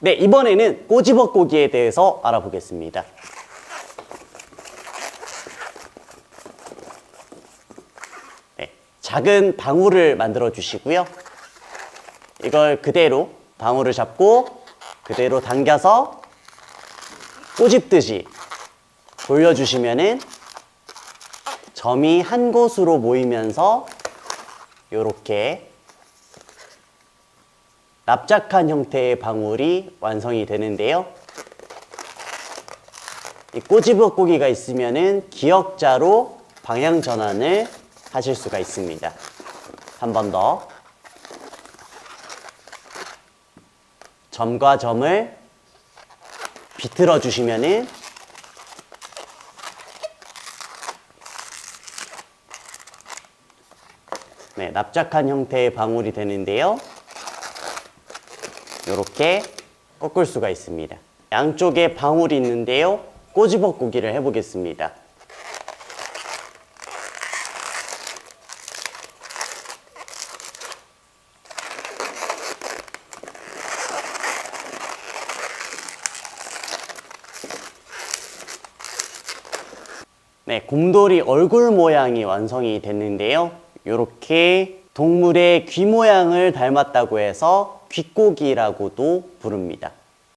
네, 이번에는 꼬집어고기에 대해서 알아보겠습니다. 네, 작은 방울을 만들어 주시고요. 이걸 그대로 방울을 잡고 그대로 당겨서 꼬집듯이 돌려주시면은 점이 한 곳으로 모이면서 이렇게 납작한 형태의 방울이 완성이 되는데요. 이 꼬집어 고기가 있으면은 기역자로 방향 전환을 하실 수가 있습니다. 한 번 더. 점과 점을 비틀어 주시면은 네, 납작한 형태의 방울이 되는데요. 이렇게 꺾을 수가 있습니다. 양쪽에 방울이 있는데요. 꼬집어 고기를 해보겠습니다. 네, 곰돌이 얼굴 모양이 완성이 됐는데요. 이렇게 동물의 귀 모양을 닮았다고 해서 귀고기라고도 부릅니다.